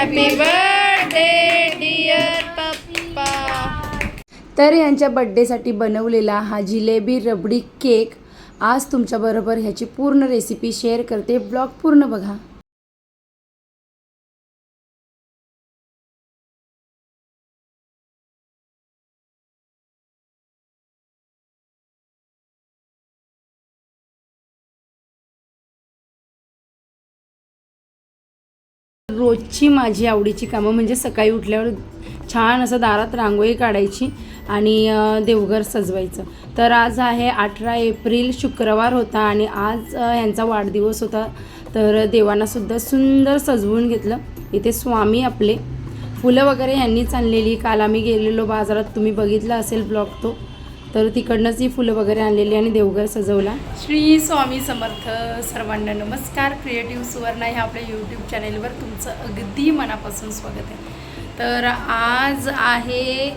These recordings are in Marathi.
हॅपी बर्थडे डिअर पप्पा तर यांच्या बड्डेसाठी बनवलेला हा जिलेबी रबडी केक आज तुमच्याबरोबर ह्याची पूर्ण रेसिपी शेअर करते. ब्लॉग पूर्ण बघा. रोजची माझी आवडीची कामं म्हणजे सकाळी उठल्यावर छान असं दारात रांगोळी काढायची आणि देवघर सजवायचं. तर आज आहे अठरा एप्रिल शुक्रवार होता आणि आज ह्यांचा यांचा वाढदिवस होता. तर देवांनासुद्धा सुंदर सजवून घेतलं. इथे स्वामी आपले. फुलं वगैरे यांनीच आणलेली. काल आम्ही गेलेलो बाजारात. तुम्ही बघितला असेल ब्लॉग तो. तर तिकडनंच ही फुलं वगैरे आणलेली आणि देवघर सजवला. श्री स्वामी समर्थ सर्वांना नमस्कार. क्रिएटिव्ह सुवर्णा ह्या आपल्या यूट्यूब चॅनेलवर तुमचं अगदी मनापासून स्वागत आहे. तर आज आहे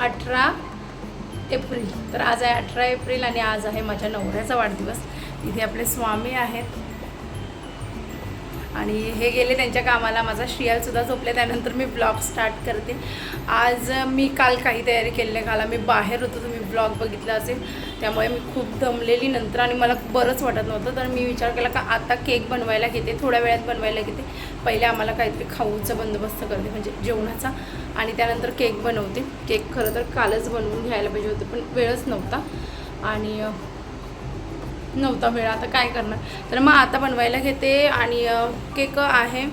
अठरा एप्रिल. तर आज आहे अठरा एप्रिल आणि आज आहे माझ्या नवऱ्याचा वाढदिवस. इथे आपले स्वामी आहेत. आणि हे गेले त्यांच्या कामाला. माझा श्रियालसुद्धा झोपले त्यानंतर मी ब्लॉग स्टार्ट करते. आज मी काल काही तयारी केली नाही. काल मी बाहेर होतो तुम्ही ब्लॉग बघितला असेल. त्यामुळे मी खूप दमलेली नंतर आणि मला बरंच वाटत नव्हतं. तर मी विचार केला का आता केक बनवायला घेते थोड्या वेळात बनवायला घेते. पहिले आम्हाला काहीतरी खाऊचा बंदोबस्त करते म्हणजे जेवणाचा. आणि त्यानंतर केक बनवते. केक खरं तर कालच बनवून घ्यायला पाहिजे होते पण वेळच नव्हता. आणि नव्हता वेळ आता काय करणार? तर मग आता बनवायला घेते आणि केक आहे.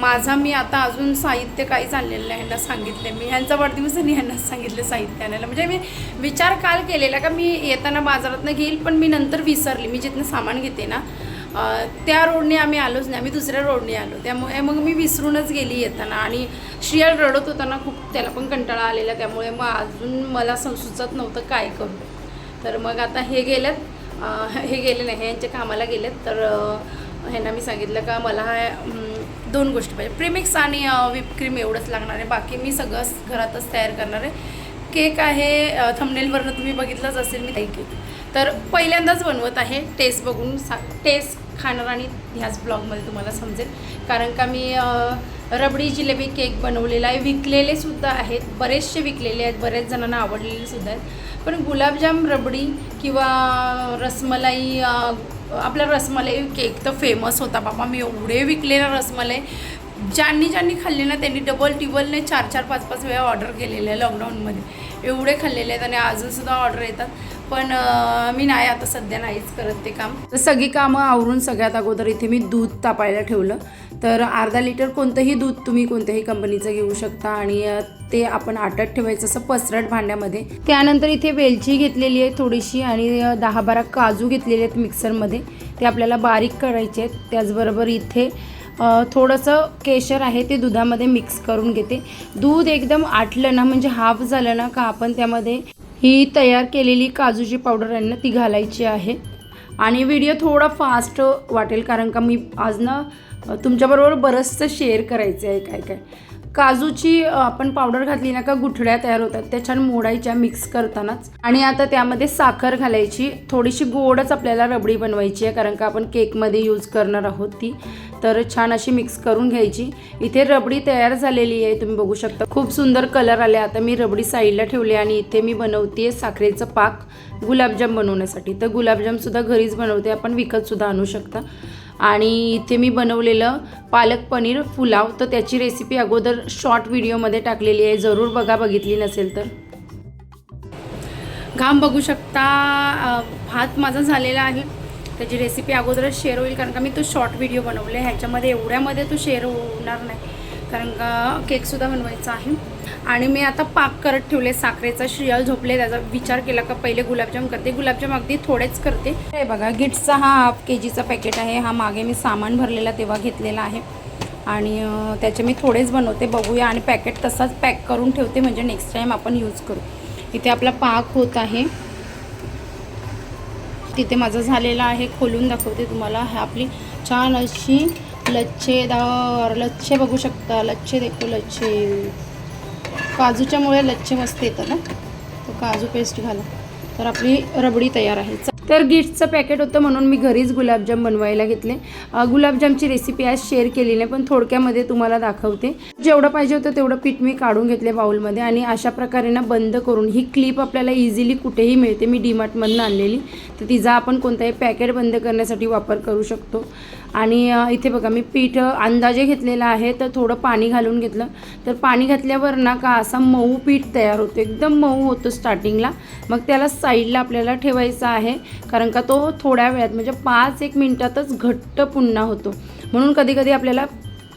माझा मी आता अजून साहित्य काही चाललेलं नाही ह्यांना सांगितले मी. ह्यांचा वाढदिवस आणि ह्यांना सांगितले साहित्य आणायला. म्हणजे मी विचार काल केलेला का मी येताना बाजारातनं घेईल पण मी नंतर विसरली. मी जिथनं सामान घेते ना त्या रोडने आम्ही आलोच नाही. आम्ही दुसऱ्या रोडने आलो. त्यामुळे मग मी विसरूनच गेली येताना. आणि श्रियाल रडत होताना खूप. त्याला पण कंटाळा आलेला. त्यामुळे मग अजून मला सुचत नव्हतं काय करू. तर मग आता हे गेल्यात हे गेले नाही यांच्या कामाला गेलेत. तर ह्यांना मी सांगितलं का मला दोन गोष्टी पाहिजे. प्रेमिक्स आणि व्हिप क्रीम एवढंच लागणार आहे. बाकी मी सगळं घरातच तयार करणार आहे. केक आहे थंबनेलवरनं तुम्ही बघितलंच असेल मी काही केक. तर पहिल्यांदाच बनवत आहे. टेस्ट बघून सा टेस्ट खाणार आणि ह्याच ब्लॉगमध्ये तुम्हाला समजेल. कारण का मी रबडी जिलेबी केक बनवलेला आहे. विकलेले सुद्धा आहेत. बरेचसे विकलेले आहेत. बऱ्याच जणांना आवडलेले सुद्धा आहेत. पण गुलाबजाम रबडी किंवा रसमलाई आपला रसमलाई केक तर फेमस होता बाबा. मी एवढे विकलेला रसमलाई. ज्यांनी ज्यांनी खाल्ले ना त्यांनी डबल टिबलने चार चार पाच पाच वेळा ऑर्डर केलेले आहे लॉकडाऊनमध्ये एवढे खाल्लेले आहेत आणि अजूनसुद्धा ऑर्डर येतात. पण मी नाही आता सध्या नाहीच करत ते काम. तर सगळी कामं आवरून सगळ्यात अगोदर इथे मी दूध तापायला ठेवलं. तर अर्धा लिटर कोणतंही दूध तुम्ही कोणत्याही कंपनीचं घेऊ शकता आणि ते आपण आटत ठेवायचं असं पसरट भांड्यामध्ये. त्यानंतर इथे वेलची घेतलेली आहे थोडीशी आणि दहा बारा काजू घेतलेले आहेत मिक्सरमध्ये. ते आपल्याला बारीक करायचे आहेत. त्याचबरोबर इथे थोडंसं केशर आहे ते दुधामध्ये मिक्स करून घेते. दूध एकदम आटलं ना म्हणजे हाफ झालं ना का आपण त्यामध्ये ही तयार केलेली काजूची पावडर आहे ना ती घालायची आहे. आणि व्हिडिओ थोडा फास्ट वाटेल कारण का मी आज ना तुमच्याबरोबर बरंचसं शेअर करायचं आहे काय काय. काजूची आपण पावडर घातली ना का गुठळ्या तयार होतात. त्या छान मोडायच्या मिक्स करतानाच. आणि आता त्यामध्ये साखर घालायची. थोडीशी गोडच आपल्याला रबडी बनवायची आहे कारण का आपण केकमध्ये यूज करणार आहोत ती. तर छान अशी मिक्स करून घ्यायची. इथे रबडी तयार झालेली आहे तुम्ही बघू शकता. खूप सुंदर कलर आले. आता मी रबडी साईडला ठेवली आणि इथे मी बनवते साखरेचं पाक गुलाबजाम बनवण्यासाठी. तर गुलाबजामसुद्धा घरीच बनवते. आपण विकतसुद्धा आणू शकता. आणि इथे मी बनवलेलं पालक पनीर पुलाव. तर त्याची रेसिपी अगोदर शॉर्ट व्हिडिओमध्ये टाकलेली आहे. जरूर बघा बघितली नसेल तर. घाम बघू शकता भात माझा झालेला आहे. त्याची रेसिपी अगोदरच शेअर होईल कारण का मी तो शॉर्ट व्हिडिओ बनवले. ह्याच्यामध्ये एवढ्यामध्ये तो शेअर होणार नाही. कारण का केकसुद्धा बनवायचा आहे. आणि मी आता पाक करत ठेवले साखरेचा श्रियाल झोपले त्याचा विचार केला का पहिले गुलाबजाम करते. गुलाबजाम अगदी थोडेच करते. हे बघा गिट्सचा हा हाफ के जीचा पॅकेट आहे. हा मागे मी सामान भरलेला तेव्हा घेतलेला आहे. आणि त्याचे मी थोडेच बनवते. बघूया आणि पॅकेट तसाच पॅक करून ठेवते. म्हणजे नेक्स्ट टाईम आपण यूज करू. इथे आपला पाक होत आहे. तिथे माझा झालेला आहे. खोलून दाखवते तुम्हाला. हा आपली छान अशी लच्छेदार लच्छे बघू शकता लच्छे देखो लच्छे. काजूच्यामुळे लच्छे मस्त येतात ना? तो काजू पेस्ट घाला. तर आपली रबडी तयार आहे. तर गिफ्टचं पॅकेट होतं म्हणून मी घरीच गुलाबजाम बनवायला घेतले. गुलाबजामची रेसिपी आज शेअर केली नाही पण थोडक्यामध्ये तुम्हाला दाखवते. जेवढं पाहिजे होतं तेवढं पीठ मी काढून घेतले बाउलमध्ये आणि अशा प्रकारे ना बंद करून ही क्लिप आपल्याला इझिली कुठेही मिळते. मी डीमार्टमधनं आणलेली. तर तिचा आपण कोणताही पॅकेट बंद करण्यासाठी वापर करू शकतो. आणि इथे बघा मी पीठ अंदाजे घेतलेला आहे तर थोडं पाणी घालून घेतलं. तर पाणी घातल्यावर ना का असा मऊ पीठ तयार होतो. एकदम मऊ होतो स्टार्टिंगला मग त्याला साईडला आपल्याला ठेवायचा आहे कारण का तो थोड्या वेळात म्हणजे पाच एक मिनटातच घट्ट पुन्हा होतो. म्हणून कधीकधी आपल्याला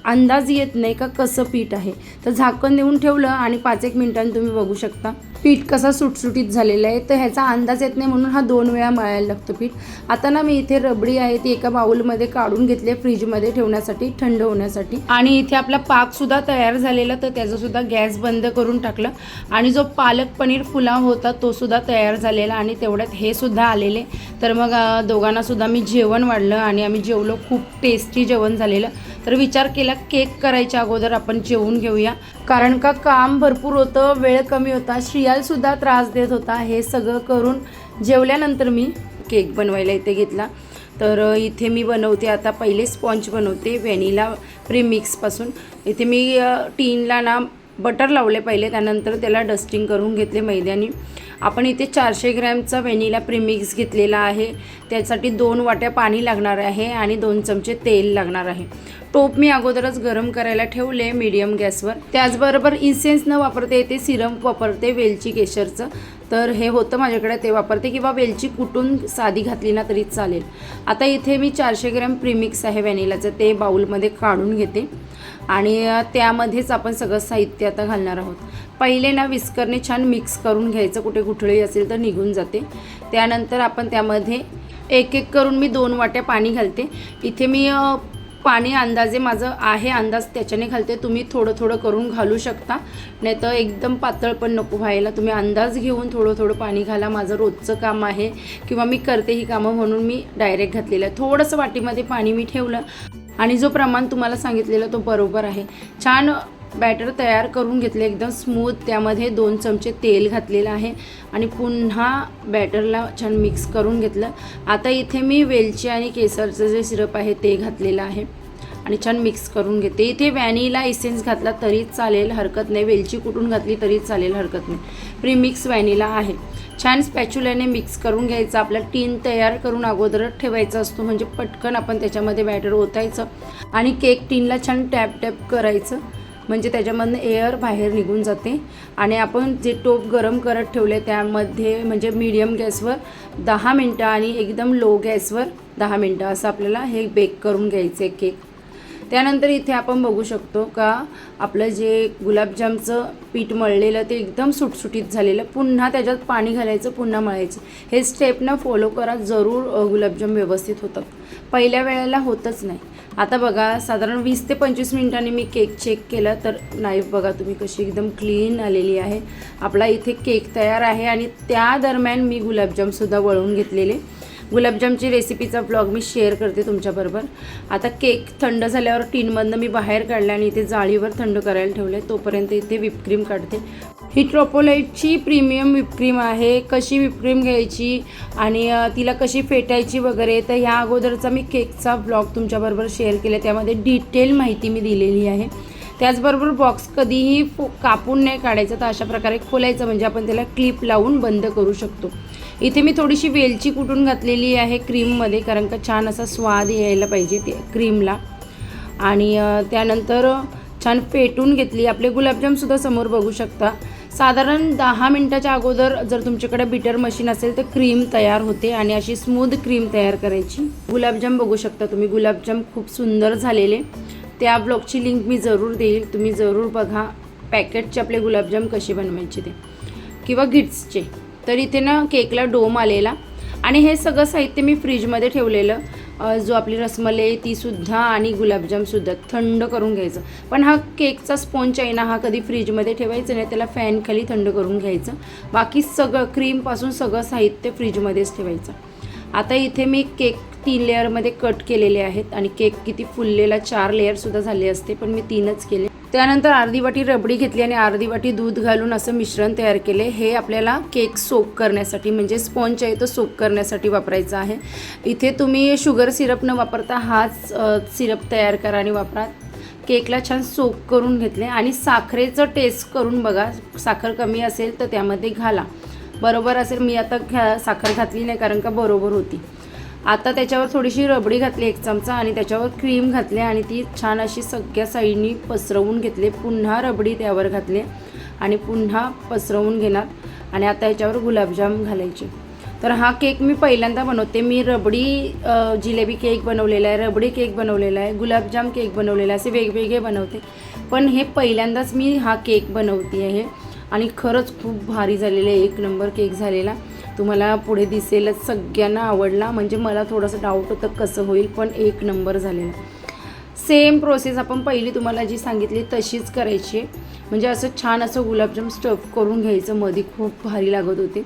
अंदाज येत नाही का कसं पीठ आहे. तर झाकण देऊन ठेवलं आणि पाच एक मिनिटांनी तुम्ही बघू शकता. पीठ कसा सुटसुटीत झालेलं आहे. तर ह्याचा अंदाज येत नाही म्हणून हा दोन वेळा मळायला लागतो पीठ. आता ना मी इथे रबडी आहे ती एका बाउलमध्ये काढून घेतली आहे फ्रीजमध्ये ठेवण्यासाठी थंड होण्यासाठी. आणि इथे आपला पाकसुद्धा तयार झालेला तर त्याचंसुद्धा गॅस बंद करून टाकलं. आणि जो पालक पनीर पुलाव होता तोसुद्धा तयार झालेला आणि तेवढ्यात हे सुद्धा आलेले. तर मग दोघांनासुद्धा मी जेवण वाढलं आणि आम्ही जेवलो. खूप टेस्टी जेवण झालेलं. तर विचार केला केक करायच्या अगोदर आपण जेवून घेऊया. कारण का काम भरपूर होतं वेळ कमी होता श्रियालसुद्धा त्रास देत होता हे सगळं करून जेवल्यानंतर मी केक बनवायला इथे घेतला. तर इथे मी बनवते आता पहिले स्पॉन्ज बनवते व्हॅनिला प्रीमिक्सपासून इथे मी टीनला ना बटर लावले पहिले त्यानंतर त्याला डस्टिंग करून घेतले मैद्याने. आपण इथे चारशे ग्रॅमचा व्हॅनिला प्रीमिक्स घेतलेला आहे. त्यासाठी दोन वाट्या पाणी लागणार आहे आणि दोन चमचे तेल लागणार आहे. टोप मी अगोदरच गरम करायला ठेवले मीडियम गॅसवर. त्याचबरोबर इन्सेन्स न वापरते ते सिरम वापरते वेलची केशरचं. तर हे होतं माझ्याकडे ते वापरते किंवा वेलची कुटून साधी घातली ना तरी चालेल. आता इथे मी चारशे ग्रॅम प्रीमिक्स आहे व्हॅनिलाचं ते बाउलमध्ये काढून घेते. आणि त्यामध्येच आपण सगळं साहित्य आता घालणार आहोत. पहिले ना विस्करने छान मिक्स करून घ्यायचं कुठे गुठळी असेल तर निघून जाते. त्यानंतर आपण त्यामध्ये एक एक करून मी दोन वाट्या पाणी घालते. इथे मी पाणी अंदाजे माझं आहे अंदाज त्याच्याने घालते. तुम्ही थोडं थोडं करून घालू शकता. नाही तर एकदम पातळ पण नको व्हायला. तुम्ही अंदाज घेऊन थोडं थोडं पाणी घाला. माझं रोजचं काम आहे. किंवा मी करते ही कामं म्हणून मी डायरेक्ट घातलेलं आहे. थोडंसं वाटीमध्ये पाणी मी ठेवलं. आणि जो प्रमाण तुम्हाला सांगितलेलं तो बरोबर आहे. छान बॅटर तयार करून घेतले. एकदम स्मूथ त्यामध्ये दोन चमचे तेल घातलेलं आहे. आणि पुन्हा बॅटरला छान मिक्स करून घेतलं. आता इथे मी वेलची आणि केसरचं जे सिरप आहे ते घातलेलं आहे. आणि छान मिक्स करून घेते. इथे व्हॅनिला इसेन्स घातला तरी चालेल हरकत नाही. वेलची कुटून घातली तरी चालेल हरकत नाही. प्रीमिक्स व्हॅनिला आहे. छान स्पॅच्युल्याने मिक्स करून घ्यायचं. आपला टीन तयार करून अगोदरच ठेवायचा असतो. म्हणजे पटकन आपण त्याच्यामध्ये बॅटर ओतायचं आणि केक टीनला छान टॅप टॅप करायचं. म्हणजे त्याच्यामधनं एअर बाहेर निघून जाते. आणि आपण जे टोप गरम करत ठेवले त्यामध्ये म्हणजे मीडियम गॅसवर दहा मिनटं आणि एकदम लो गॅसवर दहा मिनटं असं आपल्याला हे बेक करून घ्यायचं आहे केक त्यानंतर इथे आपण बघू शकतो का आपलं जे गुलाबजामचं पीठ मळलेलं ते एकदम सुटसुटीत झालेलं पुन्हा त्याच्यात पाणी घालायचं पुन्हा मळायचं. हे स्टेप ना फॉलो करा जरूर गुलाबजाम व्यवस्थित होतात. पहिल्या वेळेला होतच नाही. आता बघा साधारण वीस ते पंचवीस मिनिटांनी मी केक चेक केला तर नाईफ बघा तुम्ही कशी एकदम क्लीन आलेली आहे. आपला इथे केक तयार आहे आणि त्या दरम्यान मी गुलाबजामसुद्धा वळून घेतलेले. गुलाबजामची रेसिपीचा ब्लॉग मी शेअर करते तुमच्याबरोबर. आता केक थंड झाल्यावर टीनमधनं मी बाहेर काढला आणि इथे जाळीवर थंड करायला ठेवले तोपर्यंत इथे विपक्रीम काढते. ही ट्रोपोलाईटची प्रीमियम विपक्रीम आहे. कशी विपक्रीम घ्यायची आणि तिला कशी फेटायची वगैरे तर ह्या अगोदरचा मी केकचा ब्लॉग तुमच्याबरोबर शेअर केला त्यामध्ये डिटेल माहिती मी दिलेली आहे. त्याचबरोबर बॉक्स कधीही कापून नाही काढायचं तर अशा प्रकारे खोलायचं. म्हणजे आपण त्याला क्लिप लावून बंद करू शकतो. इथे मी थोडीशी वेलची कुटून घातलेली आहे क्रीममध्ये कारण का छान असा स्वाद यायला पाहिजे ते क्रीमला. आणि त्यानंतर छान फेटून घेतली. आपले गुलाबजामसुद्धा समोर बघू शकता. साधारण दहा मिनटाच्या अगोदर जर तुमच्याकडे बिटर मशीन असेल तर क्रीम तयार होते आणि अशी स्मूथ क्रीम तयार करायची. गुलाबजाम बघू शकता तुम्ही. गुलाबजाम खूप सुंदर झालेले. त्या ब्लॉगची लिंक मी जरूर देईल. तुम्ही जरूर बघा पॅकेटचे आपले गुलाबजाम कसे बनवायचे ते. किंवा गिट्सचे तर इथे ना केकला डोम आलेला. आणि हे सगळं साहित्य मी फ्रीजमध्ये ठेवलेलं. जो आपली रसमलाई तीसुद्धा आणि गुलाबजामसुद्धा थंड करून घ्यायचं. पण हा केकचा स्पॉन्ज आहे ना हा कधी फ्रीजमध्ये ठेवायचं नाही त्याला फॅनखाली थंड करून घ्यायचं. बाकी सगळं क्रीमपासून सगळं साहित्य फ्रीजमध्येच ठेवायचं. आता इथे मी केक तीन लेअरमध्ये कट केलेले आहेत. आणि केक किती फुललेला चार लेअरसुद्धा झाले असते पण मी तीनच केले. त्यानंतर अर्धी वाटी रबडी घेतली आणि अर्धी वाटी दूध घालून असं मिश्रण तयार केले. हे आपल्याला केक सोप करण्यासाठी म्हणजे स्पॉन्ज आहे तो सोप करण्यासाठी वापरायचा आहे. इथे तुम्ही शुगर सिरप न वापरता हाच सिरप तयार करा आणि वापरा. केकला छान सोप करून घेतले आणि साखरेचं टेस्ट करून बघा. साखर कमी असेल तर त्यामध्ये घाला. बरोबर असेल मी आता घा साखर घातली नाही कारण का बरोबर होती. आता त्याच्यावर थोडीशी रबडी घातली एक चमचा आणि त्याच्यावर क्रीम घातली आणि ती छान अशी सगळ्या साईडनी पसरवून घेतली. पुन्हा रबडी त्यावर घातली आणि पुन्हा पसरवून घेणार. आणि आता याच्यावर गुलाबजाम घालायचे. तर हा केक मी पहिल्यांदा बनवते. मी रबडी जिलेबी केक बनवलेला आहे रबडी केक बनवलेला आहे गुलाबजाम केक बनवलेला आहे असे वेगवेगळे बनवते. पण हे पहिल्यांदाच मी हा केक बनवते आहे आणि खरंच खूप भारी झालेलं आहे. एक नंबर केक झालेला. तुम्हाला पुढे दिसेलच सगळ्यांना आवडला. म्हणजे मला थोडंसं डाऊट होतं कसं होईल पण एक नंबर झालेला. सेम प्रोसेस आपण पहिली तुम्हाला जी सांगितली तशीच करायची. म्हणजे असं छान असं गुलाबजाम स्टफ करून घ्यायचं. मध्ये खूप भारी लागत होते.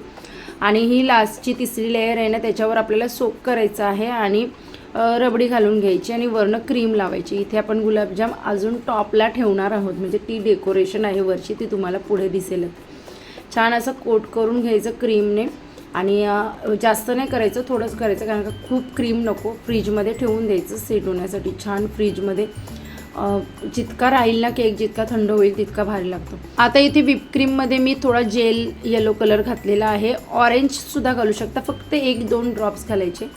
आणि ही लास्टची तिसरी लेअर आहे ना त्याच्यावर आपल्याला सोक करायचं आहे आणि रबडी घालून घ्यायची आणि वरनं क्रीम लावायची. इथे आपण गुलाबजाम अजून टॉपला ठेवणार आहोत. म्हणजे ती डेकोरेशन आहे वरची ती तुम्हाला पुढे दिसेलच. छान असं कोट करून घ्यायचं क्रीमने आणि जास्त नाही करायचं थोडंच करायचं कारण का खूप क्रीम नको. फ्रीजमध्ये ठेवून द्यायचं सेट होण्यासाठी. छान फ्रीजमध्ये जितका राहील ना केक जितका थंड होईल तितका भारी लागतो. आता इथे व्हिप क्रीममध्ये मी थोडा जेल येलो कलर घातलेला आहे. ऑरेंजसुद्धा घालू शकता फक्त एक दोन ड्रॉप्स घालायचे.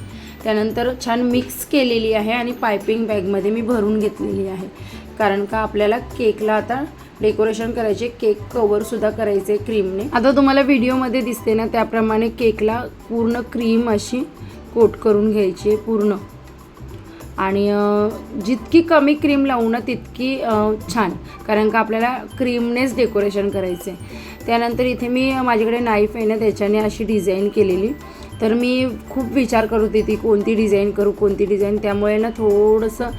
त्यानंतर छान मिक्स केलेली आहे आणि पायपिंग बॅगमध्ये मी भरून घेतलेली आहे. कारण का आपल्याला केकला आता डेकोरेशन करायचे केक कवरसुद्धा करायचे क्रीमने. आता तुम्हाला व्हिडिओमध्ये दिसते ना त्याप्रमाणे केकला पूर्ण क्रीम अशी कोट करून घ्यायची आहे पूर्ण. आणि जितकी कमी क्रीम लावू ना तितकी छान. कारण का आपल्याला क्रीमनेच डेकोरेशन करायचं आहे त्यानंतर इथे मी माझ्याकडे नाईफ आहे ना त्याच्याने अशी डिझाईन केलेली. तर मी खूप विचार करत होती ती कोणती डिझाईन करू कोणती डिझाईन. त्यामुळे ना थोडंसं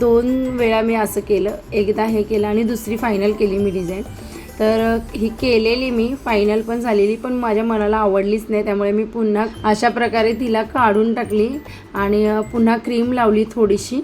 दोन वेळा मी असं केलं. एकदा हे केलं आणि दुसरी फायनल केली मी डिझाईन. तर ही केलेली मी फायनल पण झालेली पण माझ्या मनाला आवडलीच नाही. त्यामुळे मी पुन्हा अशा प्रकारे तिला काढून टाकली आणि पुन्हा क्रीम लावली थोडीशी.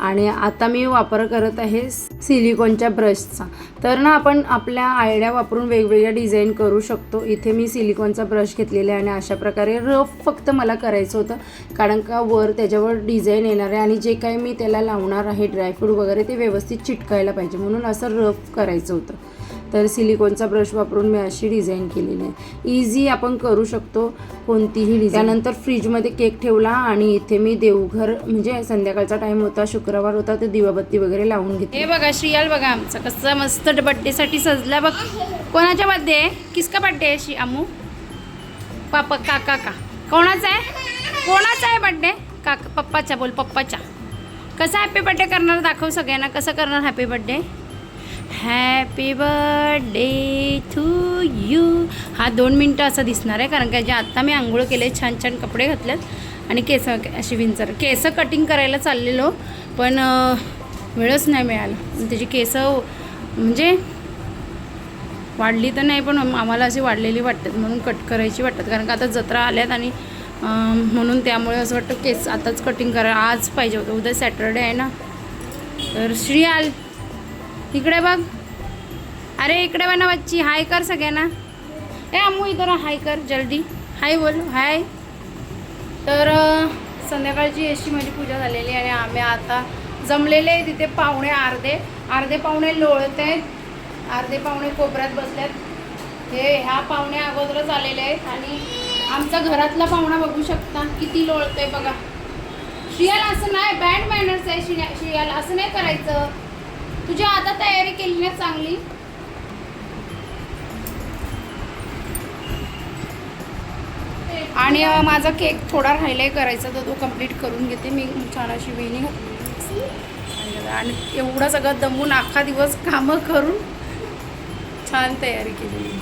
आणि आता मी वापर करत आहे सिलिकॉनच्या ब्रशचा. तर ना आपण आपल्या आयडिया वापरून वेगवेगळ्या डिझाईन करू शकतो. इथे मी सिलिकॉनचा ब्रश घेतलेला आहे आणि अशा प्रकारे रफ फक्त मला करायचं होतं. कारण का वर त्याच्यावर डिझाईन येणार आहे आणि जे काही मी त्याला लावणार आहे ड्रायफ्रूट वगैरे ते व्यवस्थित चिटकायला पाहिजे. म्हणून असं रफ करायचं होतं. तर सिलिकॉनचा ब्रश वापरून मी अशी डिझाईन केलेली आहे. इझी आपण करू शकतो कोणतीही डिझाईन. त्यानंतर फ्रीजमध्ये केक ठेवला आणि इथे मी देवघर म्हणजे संध्याकाळचा टाईम होता शुक्रवार होता तर दिवाबत्ती वगैरे लावून घेतली. हे बघा श्रियाल बघा आमचा कसं मस्त बड्डेसाठी सजला बघ. कोणाच्या बड्डे आहे? किसका बड्डे आहे श्री अमू? पापा काका का? कोणाचा आहे? कोणाचा आहे बड्डे काका पप्पाचा बोल पप्पाचा. कसा हॅपी बड्डे करणार दाखव सगळ्यांना. कसं करणार happy birthday happy birthday to you हा दोन मिनटं असं दिसणार आहे कारण का जे आत्ता मी आंघोळ केले छान छान कपडे घातलेत आणि केस अशी विंचर. केस कटिंग करायला चाललेलो पण वेळच नाही मिळाला. त्याची केस म्हणजे वाढली तर नाही पण आम्हाला अशी वाढलेली वाटतात म्हणून कट करायची वाटतात. कारण का आता जत्रा आल्यात आणि म्हणून त्यामुळे असं वाटतं केस आताच कटिंग करा आज पाहिजे होतं. उद्या सॅटरडे आहे ना. तर श्रीयाल इकडे बघ. अरे इकडे बना बच्ची. हाय कर सगळ्यांना. ए अम्मू इथं हाय कर जल्दी. हाय बोल हाय. तर संध्याकाळची अशी माझी पूजा झालेली आहे आणि आम्ही आता जमलेले आहे तिथे पाहुणे अर्धे. अर्धे पाहुणे लोळत आहेत. अर्धे पाहुणे कोपऱ्यात बसल्यात हे ह्या पाहुणे अगोदरच आलेले आहेत आणि आमचा घरातला पाहुणा बघू शकता किती लोळतोय बघा. श्रियाल असं नाही बँड मॅनर्स आहे श्रिया श्रियाल असं नाही करायचं. तुझी आता तयारी केली ना चांगली? आणि माझा केक थोडा राहिलाय करायचा तर तो कंप्लीट करून घेते मी. छान अशी वेणी घातली. आणि एवढं सगळं दमून अख्खा दिवस कामं करून छान तयारी केली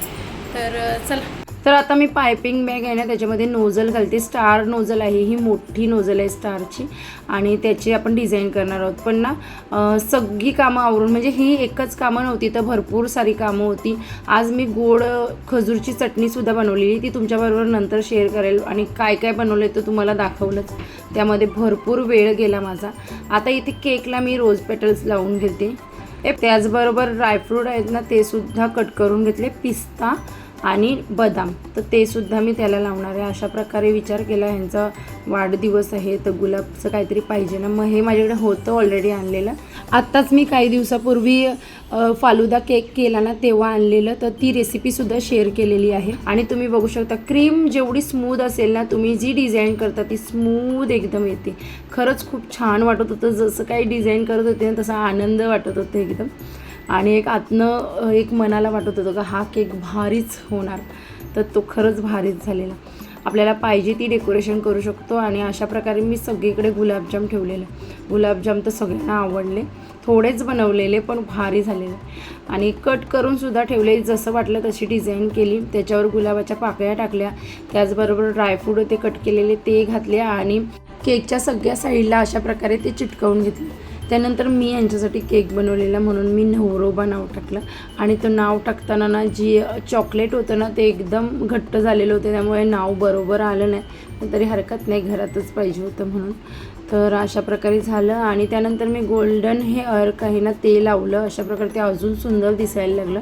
तर चला. तर आता मी पायपिंग बॅग आहे ना त्याच्यामध्ये नोझल घालते. स्टार नोझल आहे ही मोठी नोझल आहे स्टारची. आणि त्याची आपण डिझाईन करणार आहोत. पण ना सगळी कामं आवरून म्हणजे ही एकच कामं नव्हती तर भरपूर सारी कामं होती. आज मी गोड खजूरची चटणीसुद्धा बनवलेली. ती तुमच्याबरोबर नंतर शेअर करेल. आणि काय काय बनवलं ते तुम्हाला दाखवलंच. त्यामध्ये भरपूर वेळ गेला माझा. आता इथे केकला मी रोज पेटल्स लावून घेते. हे त्याचबरोबर ड्रायफ्रूट आहेत ना ते सुद्धा कट करून घेतले. पिस्ता आणि बदाम. तर ते सुद्धा मी त्याला लावणार आहे. अशा प्रकारे विचार केला. ह्यांचा वाढदिवस आहे तर गुलाबचं काहीतरी पाहिजे ना. मग हे माझ्याकडे होतं ऑलरेडी आणलेलं. आत्ताच मी काही दिवसापूर्वी फालुदा केक केला ना तेव्हा आणलेलं. तर ती रेसिपीसुद्धा शेअर केलेली आहे. आणि तुम्ही बघू शकता क्रीम जेवढी स्मूद असेल ना तुम्ही जी डिझाईन करता ती स्मूद एकदम येते. खरंच खूप छान वाटत होतं. जसं काही डिझाईन करत होते ना तसा आनंद वाटत होतं एकदम. आणि एक आतनं एक मनाला वाटत होतं का हा केक भारीच होणार. तर तो खरंच भारीच झालेला. आपल्याला पाहिजे ती डेकोरेशन करू शकतो आणि अशा प्रकारे मी सगळीकडे गुलाबजाम ठेवलेलं. गुलाबजाम तर सगळ्यांना आवडले. थोडेच बनवलेले पण भारी झालेले. आणि कट करून सुद्धा ठेवले. जसं वाटलं तशी डिझाईन केली. त्याच्यावर गुलाबाच्या पाकळ्या टाकल्या. त्याचबरोबर ड्रायफ्रूट ते कट केलेले ते घातले आणि केकच्या सगळ्या साईडला अशा प्रकारे ते चिटकवून घेतले. त्यानंतर मी यांच्यासाठी केक बनवलेला म्हणून मी नवरोबा नाव टाकलं. आणि तो नाव टाकताना ना जी चॉकलेट होतं ना ते एकदम घट्ट झालेलं होतं. त्यामुळे नाव बरोबर आलं नाही. पण तरी हरकत नाही घरातच पाहिजे होतं म्हणून. तर अशा प्रकारे झालं. आणि त्यानंतर मी गोल्डन हे अर्क आहे ना ते लावलं. अशा प्रकारे ते अजून सुंदर दिसायला लागलं.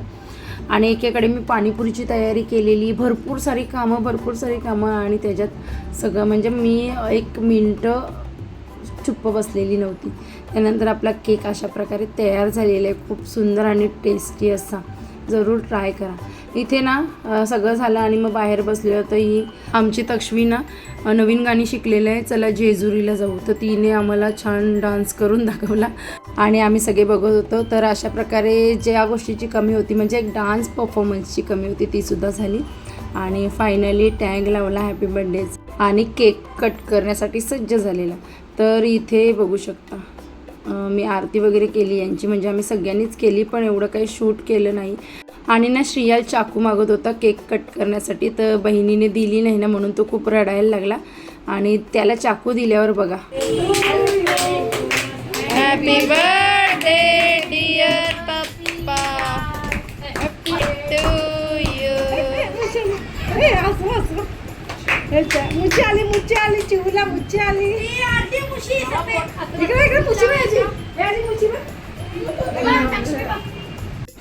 आणि एकेकडे मी पाणीपुरीची तयारी केलेली. भरपूर सारी कामं भरपूर सारी कामं आणि त्याच्यात सगळं. म्हणजे मी एक मिनटं चुप्प बसलेली नव्हती. त्यानंतर आपला केक अशा प्रकारे तयार झालेला आहे. खूप सुंदर आणि टेस्टी असा. जरूर ट्राय करा. इथे ना सगळं झालं आणि मग बाहेर बसले तर ही आमची तक्ष्मी ना नवीन गाणी शिकलेलं आहे. चला जेजुरीला जाऊ. तर तिने आम्हाला छान डान्स करून दाखवला. आणि आम्ही सगळे बघत होतो. तर अशा प्रकारे ज्या गोष्टीची कमी होती म्हणजे एक डान्स परफॉर्मन्सची कमी होती तीसुद्धा झाली. आणि फायनली टॅग लावला हॅपी बर्थडेज आणि केक कट करण्यासाठी सज्ज झालेला. तर इथे बघू शकता. मी आरती वगैरे केली यांची म्हणजे आम्ही सगळ्यांनीच केली पण एवढं काही शूट केलं नाही. आणि ना श्रियाल चाकू मागत होता केक कट करण्यासाठी तर बहिणीने दिली नाही ना म्हणून तो खूप रडायला लागला. आणि त्याला चाकू दिल्यावर बघा. Happy birthday dear papa happy to you मुची आली मुची आली चिवला मुची आली इकडे इकडे मुची पाहिजे आली मुची बघ.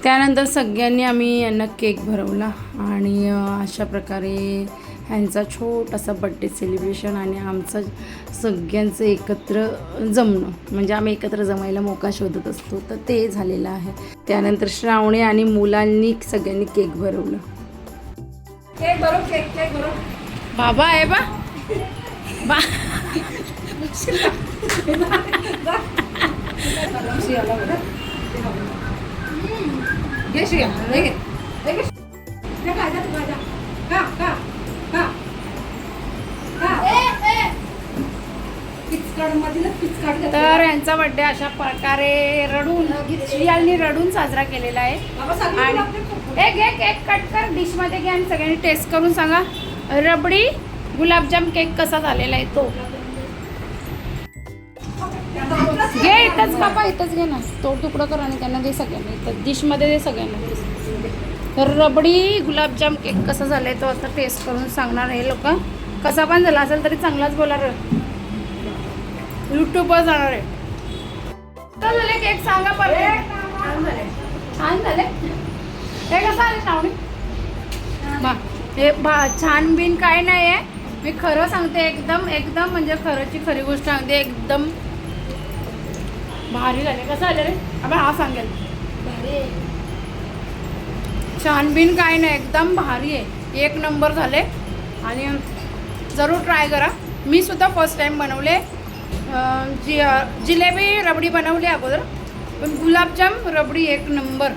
त्यानंतर सगळ्यांनी आम्ही यांना केक भरवला आणि अशा प्रकारे ह्यांचा छोटासा बड्डे सेलिब्रेशन आणि आमचं सगळ्यांचं एकत्र जमणं. म्हणजे आम्ही एकत्र जमायला मोका शोधत असतो तर ते झालेलं आहे. त्यानंतर श्रावणे आणि मुलांनी सगळ्यांनी केक भरवलं. केक भरो केक केक भरो. बाबा आहे बा. बा. तर यांचा बर्थडे अशा प्रकारे रडून श्रियालनी रडून साजरा केलेला आहे. आणि. हे घे केक कट कर डिशमध्ये घे आणि सगळ्यांनी टेस्ट करून सांगा. रबडी गुलाबजाम केक कसा झालेला आहे तो. घे इथंच बाबा इथंच घे ना. तोड तुकडं कर आणि त्यांना दे सगळ्यांना. इथं डिशमध्ये दे सगळ्यांना. तर रबडी गुलाबजाम केक कसा झालाय तो आता टेस्ट करून सांगणार हे लोक. कसा पण झाला असेल तरी चांगलाच बोला र यूट्यूबवर जाणार आहे. तर झाले केक सांगा परत. छान झाले हे कसं आले श्रावणी? बा. हे बा छान बिन काय नाही आहे मी खरं सांगते एकदम एकदम म्हणजे खरंची खरी गोष्ट सांगते एकदम. भारी झाले. कसं आले रे? आपण हा सांगेल. छान बिन काय नाही एकदम भारी आहे. एक नंबर झाले. आणि जरूर ट्राय करा. मी सुद्धा फर्स्ट टाईम बनवले. जि जिलेबी रबडी बनवली अगोदर. पण गुलाबजाम रबडी एक नंबर.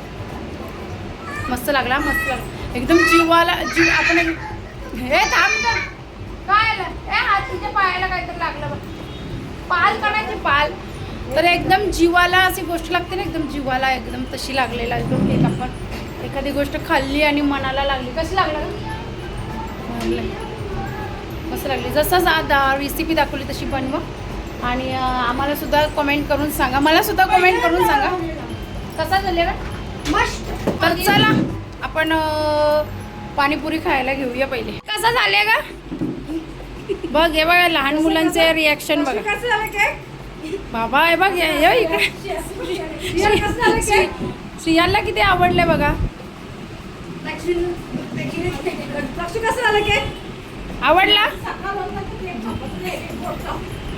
मस्त लागला मस्त लागला. एकदम जीवाला जीव आपण एक- हे थांब काय ए हातीच्या पायाला काहीतरी लागलं पाल काढायची पाल. तर एकदम जीवाला अशी गोष्ट लागते ना एकदम जीवाला एकदम तशी लागलेला एकदम केक आपण एखादी गोष्ट खाल्ली आणि मनाला लागली. कशी लागलं मस्त लागली? जसं रेसिपी दाखवली तशी बनवा आणि आम्हाला सुद्धा कमेंट करून सांगा. मला सुद्धा कमेंट करून सांगा. कसा झाले मस्त. तर चला. आपण पाणीपुरी खायला घेऊया पहिले. कसा झाले का बघ हे बघा लहान मुलांचे रिॲक्शन बघा. बाबा हे बघ इकडे? श्रियाला किती आवडले बघा. आवडला?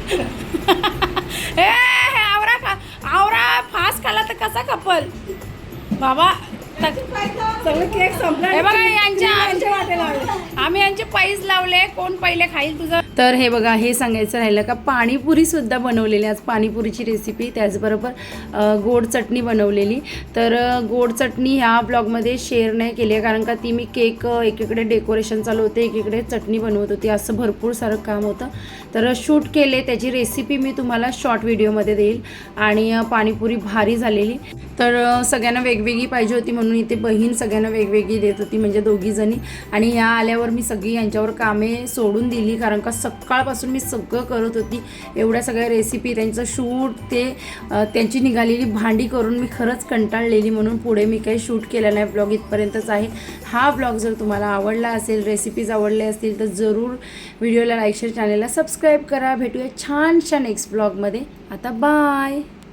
आवरा खा आवरा फास्ट खाला तर कसा कपल बाबा सगळं केक संपला हे बघा यांच्या यांच्या वाटेला आले. आम्ही यांचे पैज लावले कोण पहिले खाईल तुझं? तर हे बघा हे सांगायचं राहिलं का पाणीपुरीसुद्धा बनवलेली आज पाणीपुरीची रेसिपी त्याचबरोबर गोड चटणी बनवलेली. तर गोड चटणी ह्या ब्लॉगमध्ये शेअर नाही केली आहे कारण का ती मी केक एकीकडे डेकोरेशन चालू होते एकीकडे चटणी बनवत होती असं भरपूर सारं काम होतं. तर शूट केले त्याची रेसिपी मी तुम्हाला शॉर्ट व्हिडिओमध्ये देईल. आणि पाणीपुरी भारी झालेली. तर सगळ्यांना वेगवेगळी पाहिजे होती म्हणून म्हणून इथे बहीण सगळ्यांना वेगवेगळी देत होती म्हणजे दोघीजणी आणि या आल्यावर मी सगळी यांच्यावर कामे सोडून दिली कारण का सकाळपासून मी सगळं करत होती. एवढ्या सगळ्या रेसिपी त्यांचं शूट ते त्यांची निघालेली भांडी करून मी खरंच कंटाळलेली म्हणून पुढे मी काही शूट केलं नाही. ब्लॉग इथपर्यंतच आहे. हा ब्लॉग जर तुम्हाला आवडला असेल रेसिपीज आवडल्या असतील तर जरूर व्हिडिओला लाईक शेअर चॅनलला सबस्क्राईब करा. भेटूया छानशा नेक्स्ट ब्लॉगमध्ये आता बाय